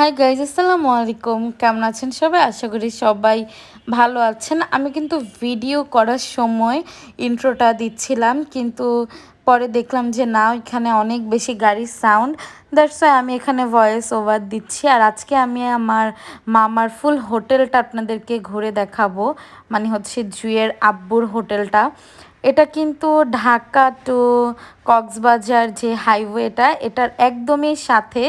Hi guys আসসালামু আলাইকুম কেমন আছেন সবাই? আশা করি সবাই ভালো আছেন। আমি কিন্তু ভিডিও করার সময় ইন্ট্রোটা দিচ্ছিলাম, কিন্তু পরে দেখলাম যে না, এখানে অনেক বেশি গাড়ির সাউন্ড দ্যাটস ওয়াই আমি এখানে ভয়েস ওভার দিচ্ছি। আর আজকে আমি আমার মামার ফুল হোটেলটা আপনাদেরকে ঘুরে দেখাবো। মানে হচ্ছে জুয়ের আব্বুর হোটেলটা এটা কিন্তু ঢাকা টু কক্সবাজার যে হাইওয়েটা এটার একদমই সাথে।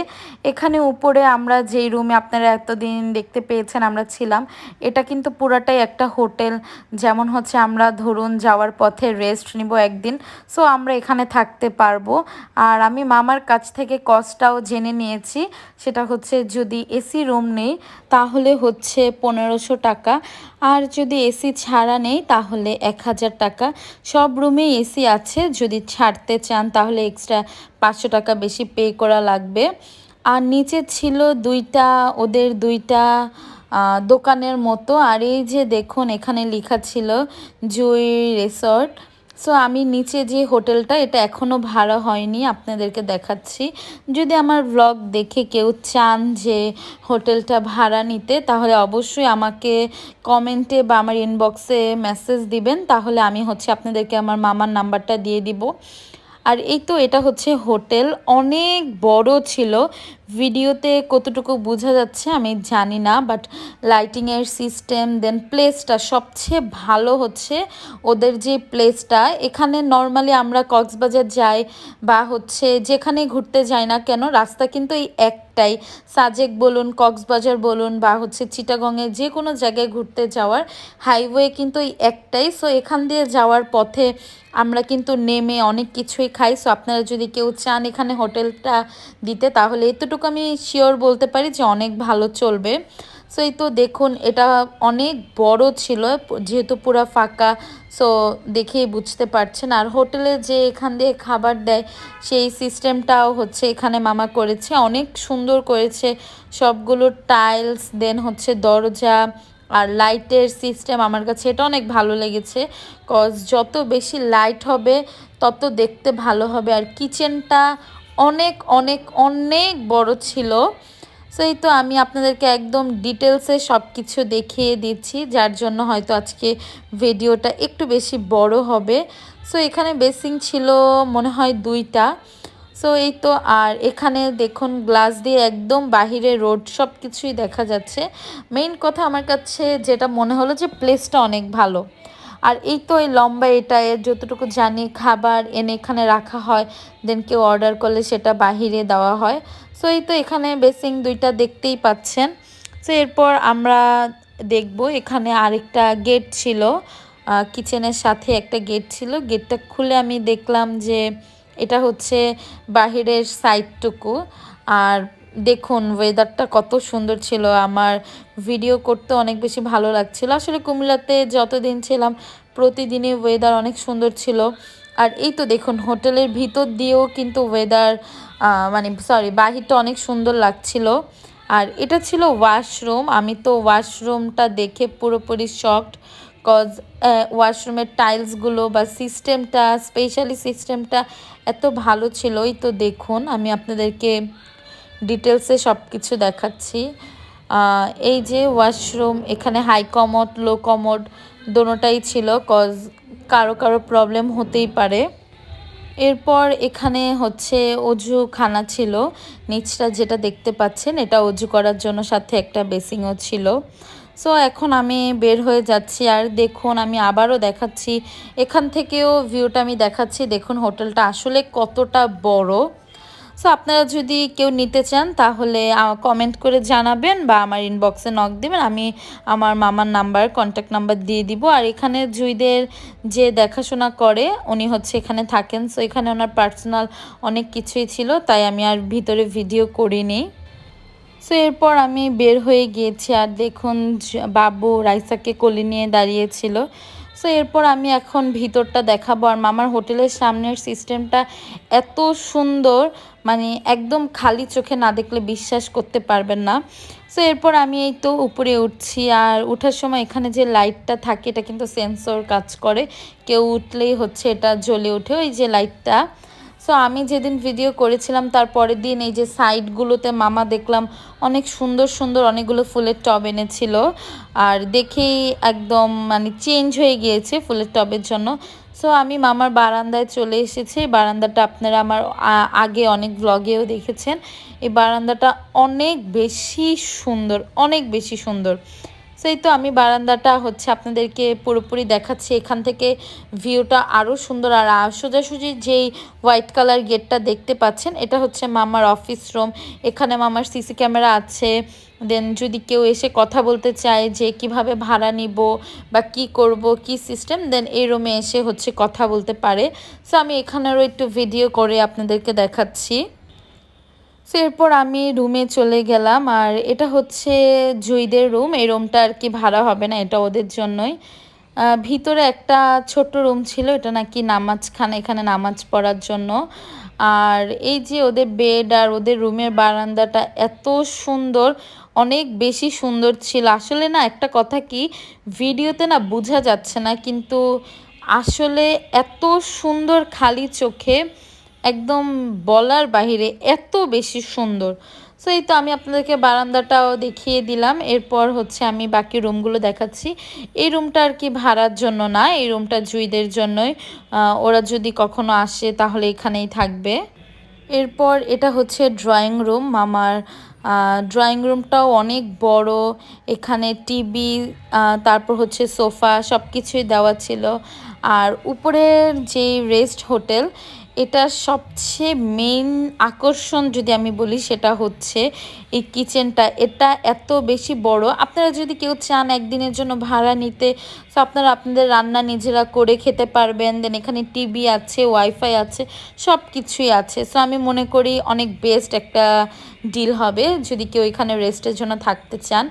এখানে উপরে আমরা যেই রুমে আপনারা এতদিন দেখতে পেয়েছেন, আমরা ছিলাম, এটা কিন্তু পুরাটাই একটা হোটেল যেমন হচ্ছে আমরা ধরুন যাওয়ার পথে রেস্ট নিব একদিন সো আমরা এখানে থাকতে পারব। আর আমি মামার কাছ থেকে কস্টটাও জেনে নিয়েছি, সেটা হচ্ছে যদি এসি রুম নেই, তাহলে হচ্ছে পনেরোশো টাকা। আর যদি এসি ছাড়া নেই, তাহলে এক হাজার টাকা। সব রুমে এসি আছে, যদি ছাড়তে চান, তাহলে এক্সট্রা পাঁচশো টাকা বেশি পে করা লাগবে। আর নিচে ছিল দুইটা, ওদের দুইটা দোকানের মতো। আর এই যে দেখুন, এখানে লেখা ছিল জুই রিসর্ট। সো আমি নিচে যে হোটেলটা, এটা এখনও ভাড়া হয়নি, আপনাদেরকে দেখাচ্ছি। যদি আমার ব্লগ দেখে কেউ চান যে হোটেলটা ভাড়া নিতে, তাহলে অবশ্যই আমাকে কমেন্টে বা আমার ইনবক্সে মেসেজ দিবেন, তাহলে আমি হচ্ছে আপনাদেরকে আমার মামার নাম্বারটা দিয়ে দিব। আর এই তো, এটা হচ্ছে হোটেল। অনেক বড় ছিল ভিডিওতে কতটুকু বোঝা যাচ্ছে আমি জানি না বাট লাইটিংয়ের সিস্টেম দেন প্লেসটা সবচেয়ে ভালো হচ্ছে ওদের যে প্লেসটা এখানে নর্মালি আমরা কক্সবাজার যাই বা হচ্ছে যেখানে ঘুরতে যাই না কেন, রাস্তা কিন্তু এই একটাই। সাজেক বলুন, কক্সবাজার বলুন বা হচ্ছে চিটাগংয়ে যে কোনো জায়গায় ঘুরতে যাওয়ার হাইওয়ে কিন্তু এই একটাই। সো এখান দিয়ে যাওয়ার পথে আমরা কিন্তু নেমে অনেক কিছুই খাই। সো আপনারা যদি কেউ চান এখানে হোটেলটা দিতে, তাহলে এতটুকু আমি শিওর বলতে পারি যে অনেক ভালো চলবে। সো এই তো দেখুন, এটা অনেক বড় ছিল, যেহেতু পুরো ফাঁকা সো দেখেই বুঝতে পারছেন। আর হোটেলে যে এখান দিয়ে খাবার দেয়, সেই সিস্টেমটাও হচ্ছে এখানে মামা করেছে। অনেক সুন্দর করেছে, সবগুলো টাইলস দেন হচ্ছে দরজা, আর লাইটের সিস্টেম আমার কাছে এটা অনেক ভালো লেগেছে। কজ যত বেশি লাইট হবে, তত দেখতে ভালো হবে। আর কিচেনটা অনেক অনেক অনেক বড় ছিল। সো এই তো আমি আপনাদেরকে একদম ডিটেলসে সব কিছু দেখিয়ে দিচ্ছি, যার জন্য হয়তো আজকে ভিডিওটা একটু বেশি বড় হবে। সো এখানে বেসিং ছিল মনে হয় দুইটা। সো এই তো আর এখানে দেখুন গ্লাস দিয়ে একদম বাহিরে রোড সব কিছুই দেখা যাচ্ছে। মেইন কথা আমার কাছে যেটা মনে হলো যে প্লেসটা অনেক ভালো। আর এই তো এই লম্বা এটা যতটুকু জানি খাবার এনে এখানে রাখা হয় দেন কেউ অর্ডার করলে সেটা বাহিরে দেওয়া হয়। সো এই তো এখানে বেসিং দুইটা দেখতেই পাচ্ছেন। সো এরপর আমরা দেখব এখানে আরেকটা গেট ছিল কিচেনের সাথে একটা গেট ছিল। গেটটা খুলে আমি দেখলাম যে এটা হচ্ছে বাহিরের সাইডটুকু আর দেখুন ওয়েদারটা কত সুন্দর ছিল, আমার ভিডিও করতে অনেক বেশি ভালো লাগছিল। আসলে কুমিল্লাতে যতদিন ছিলাম, প্রতিদিনই ওয়েদার অনেক সুন্দর ছিল। আর এই তো দেখুন, হোটেলের ভিতর দিয়েও কিন্তু ওয়েদার মানে সরি বাহিরটা অনেক সুন্দর লাগছিল। আর এটা ছিল ওয়াশরুম আমি তো ওয়াশরুমটা দেখে পুরোপুরি শকড কজ ওয়াশরুমের টাইলসগুলো বা সিস্টেমটা স্পেশালি সিস্টেমটা এত ভালো ছিল। এই তো দেখুন, আমি আপনাদেরকে ডিটেলসে সব কিছু দেখাচ্ছি এই যে ওয়াশরুম, এখানে হাই কমোড লো কমোড দোনোটাই ছিল কজ কারও কারও প্রবলেম হতেই পারে। এরপর এখানে হচ্ছে অজু খানা ছিল, নিচটা যেটা দেখতে পাচ্ছেন, এটা অজু করার জন্য সাথে একটা বেসিংও ছিল। সো এখন আমি বের হয়ে যাচ্ছি, আর দেখুন, আমি আবারও দেখাচ্ছি। এখান থেকেও ভিউটা আমি দেখাচ্ছি, দেখুন হোটেলটা আসলে কতটা বড়। সো আপনারা যদি কেউ নিতে চান, তাহলে কমেন্ট করে জানাবেন বা আমার ইনবক্সে নক দেবেন। আমি আমার মামার নাম্বার কন্ট্যাক্ট নাম্বার দিয়ে দিব। আর এখানে জুইদের যে দেখাশোনা করে, উনি হচ্ছে এখানে থাকেন। সো এখানে ওনার পার্সোনাল অনেক কিছুই ছিল, তাই আমি আর ভিতরে ভিডিও করিনি। সো এরপর আমি বের হয়ে গিয়েছি। আর দেখুন বাবু রাইসাকে কোলে নিয়ে দাঁড়িয়েছিল সো এরপর আমি এখন ভিতরটা দেখাবো। আর মামার হোটেলের সামনের সিস্টেমটা এত সুন্দর মানে একদম খালি চোখে না দেখলে বিশ্বাস করতে পারবেন না। সো এরপর আমি এই তো উপরে উঠছি। আর উঠার সময় এখানে যে লাইটটা থাকে, এটা কিন্তু সেন্সর কাজ করে। কেউ উঠলেই হচ্ছে এটা জ্বলে ওঠে। ওই যে লাইটটা সো আমি যেদিন ভিডিও করেছিলাম, তার পরের দিন এই যে সাইডগুলোতে মামা দেখলাম, অনেক সুন্দর সুন্দর অনেকগুলো ফুলের টব এনেছিল। আর দেখেই একদম মানে চেঞ্জ হয়ে গিয়েছে ফুলের টবের জন্য। সো আমি মামার বারান্দায় চলে এসেছি। বারান্দাটা আপনারা আমার আগে অনেক ব্লগেও দেখেছেন। এই বারান্দাটা অনেক বেশি সুন্দর, অনেক বেশি সুন্দর। সেই তো আমি বারান্দাটা হচ্ছে আপনাদেরকে পুরোপুরি দেখাচ্ছি। এখান থেকে ভিউটা আরও সুন্দর। আর সোজাসুজি যেই হোয়াইট কালার গেটটা দেখতে পাচ্ছেন, এটা হচ্ছে মামার অফিস রুম। এখানে মামার সিসি ক্যামেরা আছে। দেন যদি কেউ এসে কথা বলতে চায় যে কীভাবে ভাড়া নিব বা কি করব, কি সিস্টেম, দেন এই রুমে এসে হচ্ছে কথা বলতে পারে। সো আমি এখানেরও একটু ভিডিও করে আপনাদেরকে দেখাচ্ছি। এরপর আমি রুমে চলে গেলাম আর এটা হচ্ছে জুইদের রুম এই রুমটা আর কি ভাড়া হবে না, এটা ওদের জন্যই। ভিতরে একটা ছোট্ট রুম ছিল, এটা নাকি নামাজ খান, এখানে নামাজ পড়ার জন্য। আর এই যে ওদের বেড আর ওদের রুমের বারান্দাটা এত সুন্দর, অনেক বেশি সুন্দর ছিল। আসলে না, একটা কথা কি ভিডিওতে না বোঝা যাচ্ছে না, কিন্তু আসলে এত সুন্দর খালি চোখে। একদম বলার বাহিরে এত বেশি সুন্দর। সো এই তো আমি আপনাদেরকে বারান্দাটাও দেখিয়ে দিলাম। এরপর হচ্ছে আমি বাকি রুমগুলো দেখাচ্ছি। এই রুমটা আর কি ভাড়ার জন্য না, এই রুমটা জুইদের জন্যই। ওরা যদি কখনো আসে তাহলে এখানেই থাকবে। এরপর এটা হচ্ছে ড্রয়িং রুম মামার ড্রয়িং রুমটাও অনেক বড়। এখানে টিভি তারপর হচ্ছে সোফা সব কিছুই দেওয়া ছিল। আর উপরের যে রেস্ট হোটেল এটা সবচেয়ে মেইন আকর্ষণ যদি আমি বলি সেটা হচ্ছে এই কিচেনটা এটা এত বেশি বড়। আপনারা যদি কেউ চান একদিনের জন্য ভাড়া নিতে তো আপনারা আপনাদের রান্না নিজেরা করে খেতে পারবেন। দেন এখানে টিভি আছে ওয়াইফাই আছে সব কিছুই আছে। সো আমি মনে করি অনেক বেস্ট একটা ডিল হবে যদি কেউ এখানে রেস্টের জন্য থাকতে চান।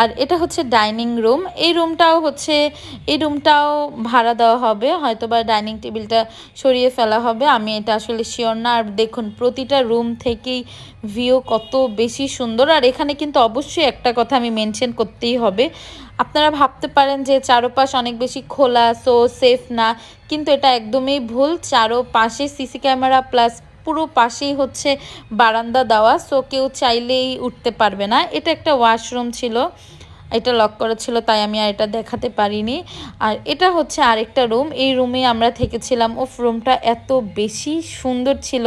আর এটা হচ্ছে ডাইনিং রুম। এই রুমটাও হচ্ছে, এই রুমটাও ভাড়া দেওয়া হবে হয়তো বা ডাইনিং টেবিলটা সরিয়ে ফেলা হবে। আমি এটা আসলে শিওর না। আর দেখুন, প্রতিটা রুম থেকেই ভিউ কত বেশি সুন্দর। আর এখানে কিন্তু অবশ্যই একটা কথা আমি মেনশন করতেই হবে। আপনারা ভাবতে পারেন যে চারোপাশ অনেক বেশি খোলা সো সেফ না। কিন্তু এটা একদমই ভুল। চারোপাশে সিসি ক্যামেরা প্লাস পুরো পাশেই হচ্ছে বারান্দা দেওয়া সো কেউ চাইলেই উঠতে পারবে না। এটা একটা ওয়াশরুম ছিল, এটা লক করা ছিল, তাই আমি আর এটা দেখাতে পারিনি। আর এটা হচ্ছে আরেকটা রুম এই রুমে আমরা থেকেছিলাম। ওফ রুমটা এত বেশি সুন্দর ছিল।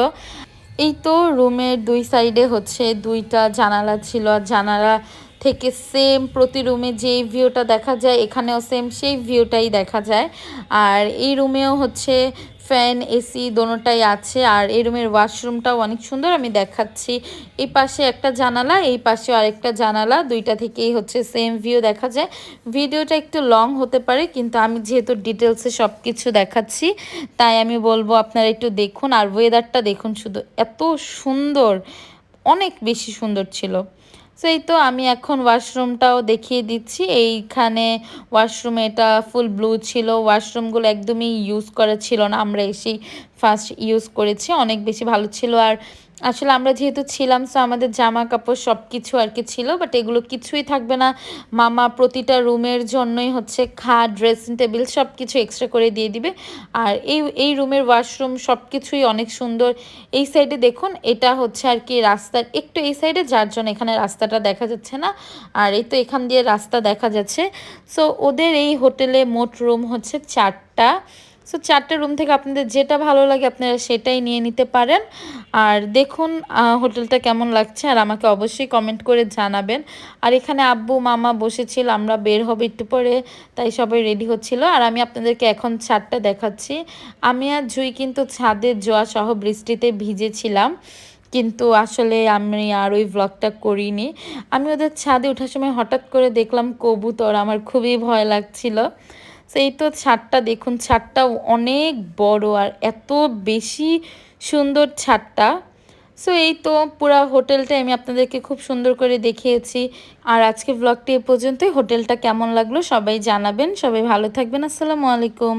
এই তো রুমের দুই সাইডে হচ্ছে দুইটা জানালা ছিল। আর জানালা থেকে সেম প্রতি রুমে যেই ভিউটা দেখা যায়, এখানেও সেম সেই ভিউটাই দেখা যায়। আর এই রুমেও হচ্ছে ফ্যান, এসি দোনোটাই আছে আর এই রুমের ওয়াশরুমটাও অনেক সুন্দর। আমি দেখাচ্ছি এই পাশে একটা জানালা, এই পাশে আরেকটা জানালা, দুইটা থেকেই হচ্ছে সেম ভিউ দেখা যায়। ভিডিওটা একটু লং হতে পারে, কিন্তু আমি যেহেতু ডিটেলসে সব কিছু দেখাচ্ছি, তাই আমি বলব আপনারা একটু দেখুন। আর ওয়েদারটা দেখুন, শুধু এত সুন্দর, অনেক বেশি সুন্দর ছিল। সো এই তো আমি এখন ওয়াশরুমটাও দেখিয়ে দিচ্ছি। এইখানে ওয়াশরুম এটা ফুল ব্লু ছিল। ওয়াশরুমগুলো একদমই ইউজ করা ছিল না। আমরা এসেই ফার্স্ট ইউজ করেছি, অনেক বেশি ভালো ছিল। আর আসলে আমরা যেহেতু ছিলাম সো আমাদের জামা কাপড় সব কিছু আর কি ছিল বাট এগুলো কিছুই থাকবে না। মামা প্রতিটা রুমের জন্যই হচ্ছে খাট ড্রেসিং টেবিল সব কিছু এক্সট্রা করে দিয়ে দিবে। আর এই এই রুমের ওয়াশরুম সব কিছুই অনেক সুন্দর। এই সাইডে দেখুন, এটা হচ্ছে আর কি রাস্তার একটু এই সাইডে যার জন্য এখানে রাস্তাটা দেখা যাচ্ছে না। আর এই তো এখান দিয়ে রাস্তা দেখা যাচ্ছে। সো ওদের এই হোটেলে মোট রুম হচ্ছে চারটা। সো চারটে রুম থেকে আপনাদের যেটা ভালো লাগে আপনারা সেটাই নিয়ে নিতে পারেন। আর দেখুন হোটেলটা কেমন লাগছে, আর আমাকে অবশ্যই কমেন্ট করে জানাবেন। আর এখানে আব্বু, মামা বসেছিল, আমরা বের হবে একটু পরে, তাই সবাই রেডি হচ্ছিল। আর আমি আপনাদেরকে এখন ছাদটা দেখাচ্ছি। আমি আর জুই কিন্তু ছাদের জোয়া সহ বৃষ্টিতে ভিজেছিলাম, কিন্তু আসলে আমি আর ওই ব্লগটা করিনি। আমি ওদের ছাদে ওঠার সময় হঠাৎ করে দেখলাম কবুতর, আমার খুবই ভয় লাগছিল। সেই তো ছাদটা দেখুন ছাদটা অনেক বড় আর এত বেশি সুন্দর ছাদটা। সো এই তো পুরো হোটেলটা আমি আপনাদেরকে খুব সুন্দর করে দেখিয়েছি। আর আজকে ব্লগটি এ পর্যন্তই। হোটেলটা কেমন লাগল সবাই জানাবেন। সবাই ভালো থাকবেন। আসসালামু আলাইকুম।